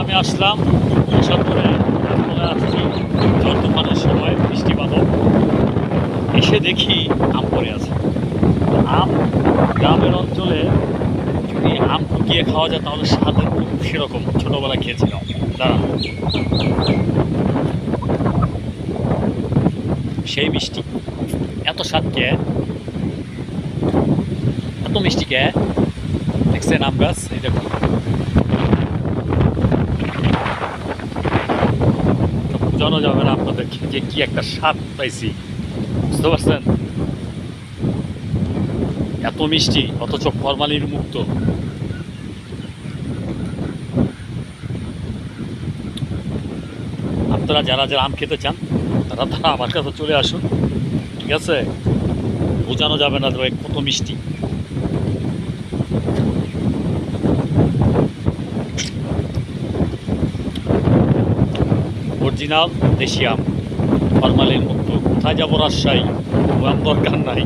আমি আসলাম বলে আসছি ঝড় তুফানের সময় বৃষ্টি বাদল, এসে দেখি আম পড়ে আছে। আম গ্রামের অঞ্চলে যদি আম শুকিয়ে খাওয়া যায়, তাহলে স্বাদের সেরকম। ছোটোবেলায় খেয়েছিলাম। দাঁড়ান সেই মিষ্টি। এত স্বাদ কে? এত মিষ্টি কে? দেখছেন আম গাছ? এই বোঝানো যাবে না আপনাদেরকে যে কি একটা স্বাদ পাইছি। বুঝতে পারছেন? এত মিষ্টি, অথচ ফরমালিন মুক্ত। আপনারা যারা যারা আম খেতে চান, তারা তারা আমার কাছে চলে আসুন। ঠিক আছে? বোঝানো যাবে না কত মিষ্টি। অরিজিনাল দেশিয়াম ফরমালিন মুক্ত। কোথায় যাব রাজশাহী? দরকার নাই।